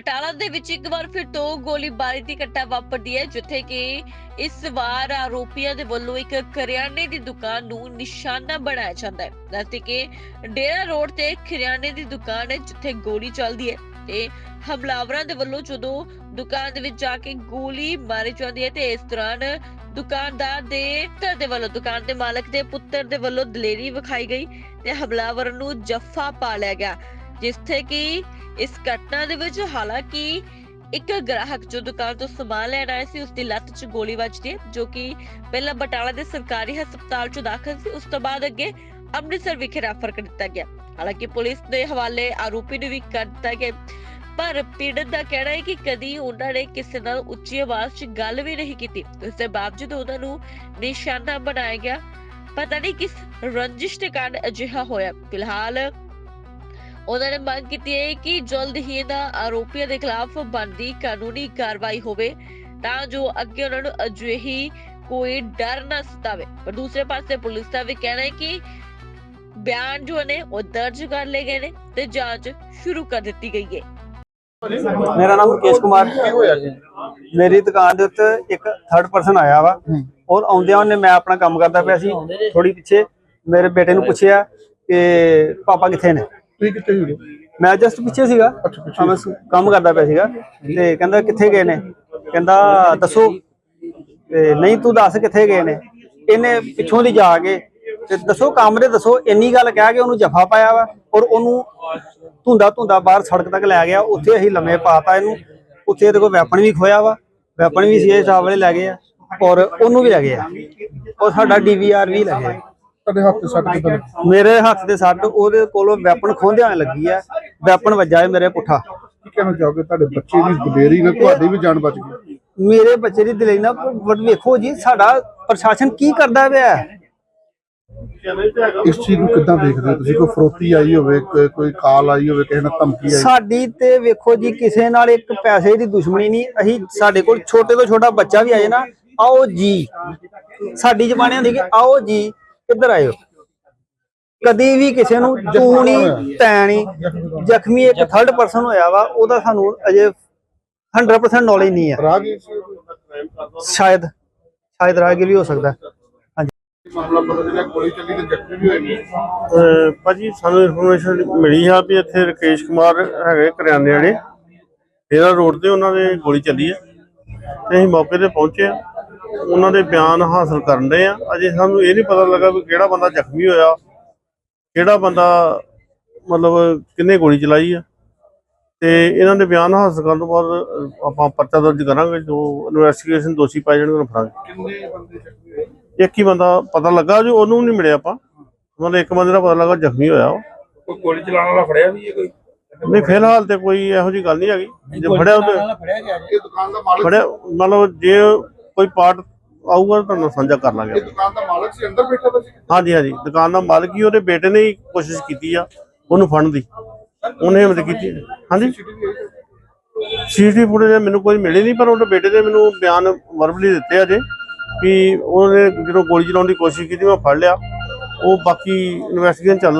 ਬਟਾਲਾ ਦੇ ਵਿੱਚ ਇੱਕ ਵਾਰ ਫਿਰ ਤੋਂ ਗੋਲੀਬਾਰੀ ਦੀ ਘਟਨਾ ਵਾਪਰਦੀ ਹੈ, ਜਿੱਥੇ ਕਿ ਇਸ ਵਾਰ ਆਰੋਪੀਆਂ ਦੇ ਵੱਲੋਂ ਇੱਕ ਕਰਿਆਨੇ ਦੀ ਦੁਕਾਨ ਨੂੰ ਨਿਸ਼ਾਨਾ ਬਣਾਇਆ ਜਾਂਦਾ ਹੈ। ਦੱਸਦੇ ਕਿ ਡੇਰਾ ਰੋਡ ਤੇ ਕਰਿਆਨੇ ਦੀ ਦੁਕਾਨ ਹੈ, ਜਿੱਥੇ ਗੋਲੀ ਚੱਲਦੀ ਹੈ ਤੇ ਹਮਲਾਵਰਾਂ ਦੇ ਵੱਲੋਂ ਜਦੋਂ ਦੁਕਾਨ ਦੇ ਵਿੱਚ ਜਾ ਕੇ ਗੋਲੀ ਮਾਰੀ ਜਾਂਦੀ ਹੈ ਤੇ ਇਸ ਦੌਰਾਨ ਦੁਕਾਨਦਾਰ ਦੇ ਪੁੱਤਰ ਦੇ ਵੱਲੋਂ, ਦੁਕਾਨ ਦੇ ਮਾਲਕ ਦੇ ਪੁੱਤਰ ਦੇ ਵੱਲੋਂ ਦਲੇਰੀ ਵਿਖਾਈ ਗਈ ਤੇ ਹਮਲਾਵਰ ਨੂੰ ਜੱਫਾ ਪਾ ਲਿਆ ਗਿਆ। ਜਿੱਥੇ ਕਿ ਇਸ ਘਟਨਾ ਦੇ ਵਿੱਚ ਹਾਲਾਂਕਿ ਇੱਕ ਗ੍ਰਾਹਕ ਜੋ ਦੁਕਾਨ ਤੋਂ ਸਮਾਨ ਲੈਣ ਆਇਆ ਸੀ ਉਸ ਦੀ ਲੱਤ 'ਚ ਗੋਲੀ ਵੱਜਦੀ ਜੋ ਕਿ ਪਹਿਲਾਂ ਬਟਾਲਾ ਦੇ ਸਰਕਾਰੀ ਹਸਪਤਾਲ 'ਚ ਦਾਖਲ ਸੀ। ਉਸ ਤੋਂ ਬਾਅਦ ਅੱਗੇ ਅੰਮ੍ਰਿਤਸਰ ਵਿਖੇ ਰੈਫਰ ਕਰ ਦਿੱਤਾ ਗਿਆ। ਹਾਲਾਂਕਿ ਪੁਲਿਸ ਦੇ ਹਵਾਲੇ ਆਰੋਪੀ ਨੂੰ ਵੀ ਕਰ ਦਿੱਤਾ ਗਿਆ। ਪਰ ਪੀੜਤ ਦਾ ਕਹਿਣਾ ਹੈ ਕਿ ਕਦੀ ਉਹਨਾਂ ਨੇ ਕਿਸੇ ਨਾਲ ਉੱਚੀ ਆਵਾਜ਼ 'ਚ ਗੱਲ ਵੀ ਨਹੀਂ ਕੀਤੀ। ਇਸ ਦੇ ਬਾਵਜੂਦ ਉਹਨਾਂ ਨੂੰ ਨਿਸ਼ਾਨਾ ਬਣਾਇਆ ਗਿਆ। ਪਤਾ ਨਹੀਂ ਕਿਸ ਰੰਜਿਸ਼ ਦੇ ਕਾਰਨ ਅਜਿਹਾ ਹੋਇਆ। ਫਿਲਹਾਲ ਉਹਨਾਂ ਨੇ ਮੰਗ ਕੀਤੀ ਹੈ ਕਿ ਜਲਦ ਹੀ ਇਹਨਾਂ ਆਰੋਪੀਆਂ ਦੇ ਖਿਲਾਫ ਬਣਦੀ ਕਾਨੂੰਨੀ ਕਾਰਵਾਈ ਹੋਵੇ ਤਾਂ ਜੋ ਅੱਗੇ ਉਹਨਾਂ ਨੂੰ ਅਜਿਹੀ ਕੋਈ ਡਰ ਨਾ ਸਤਾਵੇ। ਪਰ ਦੂਸਰੇ ਪਾਸੇ ਪੁਲਿਸ ਦਾ ਵੀ ਕਹਿਣਾ ਹੈ ਕਿ ਬਿਆਨ ਜੋ ਨੇ ਉਹ ਦਰਜ ਕਰ ਲਏ ਗਏ ਨੇ ਤੇ ਜਾਂਚ ਸ਼ੁਰੂ ਕਰ ਦਿੱਤੀ ਗਈ ਹੈ। ਮੇਰਾ ਨਾਮ ਮੁਕੇਸ਼ ਕੁਮਾਰ। ਮੇਰੀ ਦੁਕਾਨ ਦੇ ਉੱਤੇ ਇੱਕ ਥਰਡ ਪਰਸਨ ਆਇਆ ਵਾ ਔਰ ਆਉਂਦਿਆਂ ਉਹਨੇ ਮੈਂ ਆਪਣਾ ਕੰਮ ਕਰਦਾ ਪਿਆ ਸੀ। ਥੋੜੀ ਪਿੱਛੇ ਮੇਰੇ ਬੇਟੇ ਨੂੰ ਪੁੱਛਿਆ ਕਿ ਪਾਪਾ ਕਿੱਥੇ ਨੇ? ਤੁਸੀਂ ਕਿੱਥੇ ਸੀਗੇ? ਮੈਂ ਜਸਟ ਪਿੱਛੇ ਸੀਗਾ। ਹਾਂ, ਮੈਂ ਸ- ਕੰਮ ਕਰਦਾ ਪਿਆ ਸੀਗਾ। ਤੇ ਕਹਿੰਦਾ ਕਿੱਥੇ ਗਏ ਨੇ? ਕਹਿੰਦਾ ਦੱਸੋ। ਤੇ ਨਹੀਂ ਤੂੰ ਦੱਸ ਕਿੱਥੇ ਗਏ ਨੇ? ਇਹਨੇ ਪਿੱਛੋਂ ਦੀ ਜਾ ਕੇ ਤੇ ਦੱਸੋ ਕਮਰੇ ਦੱਸੋ। ਇੰਨੀ ਗੱਲ ਕਹਿ ਕੇ ਉਹਨੂੰ ਜਫਾ ਪਾਇਆ ਵਾ ਔਰ ਉਹਨੂੰ ਧੁੰਦਾ ਧੁੰਦਾ ਬਾਹਰ ਸੜਕ ਤੱਕ ਲੈ ਗਿਆ। ਉੱਥੇ ਅਸੀਂ ਲੰਮੇ ਪਾਤਾ ਇਹਨੂੰ। ਉੱਥੇ ਇਹਦੇ ਕੋਲ ਵੈਪਨ ਵੀ ਖੋਇਆ ਵਾ। ਵੈਪਨ ਵੀ ਸੀਏ ਸਾਹਿਬ ਵਾਲੇ ਲੈ ਗਏ ਆ। ਔਰ ਉਹਨੂੰ ਵੀ ਲੈ ਗਏ ਆ। ਔਰ ਸਾਡਾ ਡੀਵੀਆਰ ਵੀ ਲੈ ਗਏ ਤੁਹਾਡੇ ਹੱਥ ਤੇ ਸੱਟ ਕਿੱਦਾਂ? ਮੇਰੇ ਹੱਥ ਦੇ ਸੱਟ ਉਹਦੇ ਕੋਲੋਂ ਵੈਪਨ ਖੋਹਦਿਆਂ ਲੱਗੀ ਆ ਵੈਪਨ ਵੱਜਾ ਹੈ ਮੇਰੇ ਪੁੱਠਾ। ਕੀ ਕਹਿਣਾ ਚਾਹੋਗੇ? ਤੁਹਾਡੇ ਬੱਚੇ ਦੀ ਦਲੇਰੀ ਨਾਲ ਤੁਹਾਡੀ ਵੀ ਜਾਨ ਬਚ ਗਈ। ਮੇਰੇ ਬੱਚੇ ਦੀ ਦਿਲੇ ਨਾ ਬਟ ਵੇਖੋ ਜੀ ਸਾਡਾ ਪ੍ਰਸ਼ਾਸਨ ਕੀ ਕਰਦਾ ਪਿਆ ਹੈ? ਇਸ ਚੀਜ਼ ਨੂੰ ਕਿੱਦਾਂ ਦੇਖਦੇ ਹੋ ਤੁਸੀਂ? ਕੋਈ ਫਰੋਤੀ ਆਈ ਹੋਵੇ ਕੋਈ- ਕੋਈ ਕਾਲ ਆਈ ਹੋਵੇ ਕਿਸੇ ਨਾਲ ਧਮਕੀ ਆਈ ਸਾਡੀ ਤੇ ਵੇਖੋ ਜੀ ਕਿਸੇ ਨਾਲ ਇੱਕ ਪੈਸੇ ਦੀ ਦੁਸ਼ਮਣੀ ਨਹੀਂ। ਅਸੀਂ ਸਾਡੇ ਕੋਲ ਛੋਟੇ ਤੋਂ ਛੋਟਾ ਬੱਚਾ ਵੀ ਆਏ ਨਾ ਆਓ ਜੀ। ਸਾਡੀ ਜ਼ਬਾਨੇ ਹੁੰਦੀ ਕਿ ਆਓ ਜੀ। ਕਿੱਧਰ ਆਇਓ ਕਦੀ ਵੀ ਕਿਸੇ ਨੂੰ ਤੂੰ ਨਹੀਂ ਤੈਂ ਨਹੀਂ ਜ਼ਖਮੀ ਇੱਕ ਥਰਡ ਪਰਸਨ ਹੋਇਆ ਵਾ ਉਹਦਾ ਸਾਨੂੰ ਅਜੇ 100% ਨੌਲੇਜ ਨਹੀਂ ਹੈ। ਰਾਗੀ ਸ਼ਾਇਦ ਸ਼ਾਇਦ ਰਾਹਗੀਰ ਵੀ ਹੋ ਸਕਦਾ। ਹਾਂਜੀ। ਮਾਮਲਾ ਪਤਾ ਜਿਹੜਾ ਗੋਲੀ ਚੱਲੀ ਤੇ ਜ਼ਖਮੀ ਵੀ ਹੋਏ ਭਾਜੀ ਸਾਨੂੰ ਇਨਫੋਰਮੇਸ਼ਨ ਮਿਲੀ ਆ ਵੀ ਇੱਥੇ ਰਕੇਸ਼ ਕੁਮਾਰ ਹੈਗੇ ਕਰਿਆਨੇ ਵਾਲੇ। ਇਹਦਾ ਰੋਡ ਤੇ ਉਹਨਾਂ ਦੇ ਗੋਲੀ ਚੱਲੀ ਹੈ ਤੇ ਅਸੀਂ ਮੌਕੇ ਤੇ ਪਹੁੰਚੇ ਆ। ਉਹਨਾਂ ਦੇ ਬਿਆਨ ਹਾਸਲ ਕਰਨ ਦੇ ਆ। ਅਜੇ ਸਾਨੂੰ ਇਹ ਨਹੀਂ ਪਤਾ ਲੱਗਾ ਵੀ ਕਿਹੜਾ ਬੰਦਾ ਜ਼ਖਮੀ ਹੋਇਆ ਕਿਹੜਾ ਬੰਦਾ ਮਤਲਬ ਕਿੰਨੇ ਗੋਲੀ ਚਲਾਈ ਆ। ਤੇ ਇਹਨਾਂ ਦੇ ਬਿਆਨ ਹਾਸਲ ਕਰਨ ਤੋਂ ਬਾਅਦ ਆਪਾਂ ਪਰਚਾ ਦਰਜ ਕਰਾਂਗੇ ਜੋ ਇਨਵੈਸਟੀਗੇਸ਼ਨ ਦੋਸ਼ੀ ਪਾਏ ਜਾਣਗੇ ਉਹਨਾਂ ਨੂੰ ਫੜਾਂਗੇ। ਕਿੰਨੇ ਬੰਦੇ ਜ਼ਖਮੀ ਹੋਏ? ਇੱਕ ਹੀ ਬੰਦਾ ਪਤਾ ਲੱਗਾ ਜੋ ਉਹਨੂੰ ਨਹੀਂ ਮਿਲਿਆ ਆਪਾਂ। ਮਤਲਬ ਇੱਕ ਬੰਦੇ ਦਾ ਪਤਾ ਲੱਗਾ ਜ਼ਖਮੀ ਹੋਇਆ ਉਹ। ਕੋਈ ਗੋਲੀ ਚਲਾਉਣ ਵਾਲਾ ਫੜਿਆ ਵੀ ਹੈ ਕੋਈ? ਨਹੀਂ ਫਿਲਹਾਲ ਤੇ ਕੋਈ ਇਹੋ ਜੀ ਗੱਲ ਨਹੀਂ ਹੈਗੀ। ਜੇ ਫੜਿਆ ਉਹ ਤੇ ਇਹ ਦੁਕਾਨ ਦਾ ਮਾਲਕ ਫੜਿਆ ਮਤਲਬ ਜੇ ਕੋਈ ਪਾਰਟ ਆਊਗਾ ਤੁਹਾਨੂੰ ਸਾਂਝਾ ਕਰ ਲਾਂਗੇ ਦੁਕਾਨ ਦਾ ਮਾਲਕ ਸੀ ਅੰਦਰ ਬੈਠਾ ਤਾ ਸੀ ਹਾਂਜੀ ਹਾਂਜੀ। ਦੁਕਾਨ ਦਾ ਮਾਲਕ ਹੀ ਉਹਦੇ ਬੇਟੇ ਨੇ ਹੀ ਕੋਸ਼ਿਸ਼ ਕੀਤੀ ਆ ਉਹਨੂੰ ਫੜਨ ਦੀ। ਉਹਨੇ ਹਿੰਮਤ ਕੀਤੀ। ਹਾਂਜੀ? ਸੀਸੀਟੀਵੀ ਫੁਟੇਜ ਮੈਨੂੰ ਕੋਈ ਮਿਲੀ ਨਹੀਂ ਪਰ ਉਹਦੇ ਬੇਟੇ ਦੇ ਮੈਨੂੰ ਬਿਆਨ ਵਰਬਲੀ ਦਿੱਤੇ ਆ ਜੇ ਕਿ ਉਹਨੇ ਜਦੋਂ ਗੋਲੀ ਚਲਾਉਣ ਦੀ ਕੋਸ਼ਿਸ਼ ਕੀਤੀ ਮੈਂ ਫੜ ਲਿਆ। ਉਹ ਬਾਕੀ ਇਨਵੈਸਟੀਗੇਸ਼ਨ ਚੱਲ